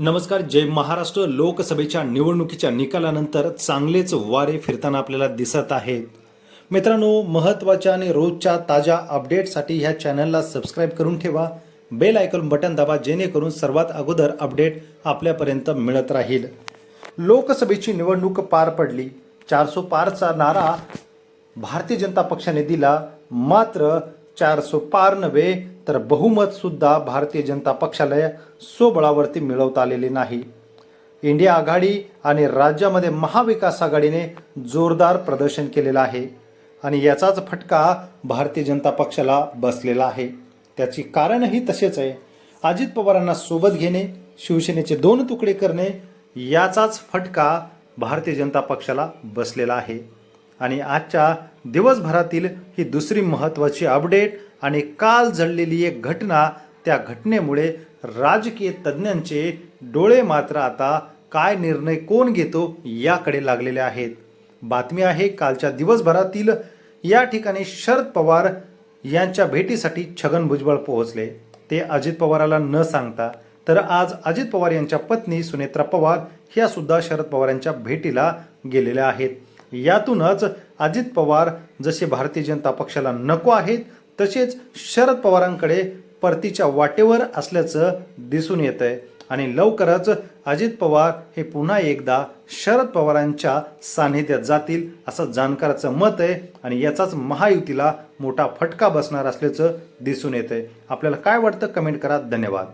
नमस्कार जय महाराष्ट्र. लोकसभेच्या निवडणुकीच्या निकालानंतर चांगलेच वारे फिरताना आपल्याला दिसत आहेत. मित्रांनो महत्त्वाच्या आणि रोजच्या ताज्या अपडेटसाठी ह्या चॅनलला सबस्क्राईब करून ठेवा. बेल आयकॉन बटन दाबा जेणेकरून सर्वात अगोदर अपडेट आपल्यापर्यंत मिळत राहील. लोकसभेची निवडणूक पार पडली. चारसो पारचा नारा भारतीय जनता पक्षाने दिला. मात्र चारसो पार नव्हे तर बहुमतसुद्धा भारतीय जनता पक्षाला स्वबळावरती मिळवता आलेले नाही. इंडिया आघाडी आणि राज्यामध्ये महाविकास आघाडीने जोरदार प्रदर्शन केलेलं आहे आणि याचाच फटका भारतीय जनता पक्षाला बसलेला आहे. त्याची कारणही तसेच आहे. अजित पवारांना सोबत घेणे शिवसेनेचे दोन तुकडे करणे याचाच फटका भारतीय जनता पक्षाला बसलेला आहे. आणि आजच्या दिवसभरातील ही दुसरी महत्त्वाची अपडेट आणि काल झडलेली एक घटना त्या घटनेमुळे राजकीय तज्ज्ञांचे डोळे मात्र आता काय निर्णय कोण घेतो याकडे लागलेले आहेत. बातमी आहे कालच्या दिवसभरातील या ठिकाणी शरद पवार यांच्या भेटीसाठी छगन भुजबळ पोहोचले. ते अजित पवाराला न सांगता तर आज अजित पवार यांच्या पत्नी सुनेत्रा पवार ह्या सुद्धा शरद पवारांच्या भेटीला गेलेल्या आहेत. यातूनच अजित पवार जसे भारतीय जनता पक्षाला नको आहेत तसेच शरद पवारांकडे परतीच्या वाटेवर असल्याचं दिसून येत आहे आणि लवकरच अजित पवार हे पुन्हा एकदा शरद पवारांच्या सान्निध्यात जातील असं जाणकाराचं मत आहे. आणि याचाच महायुतीला मोठा फटका बसणार असल्याचं दिसून येत आहे आपल्याला काय वाटतं कमेंट करा. धन्यवाद.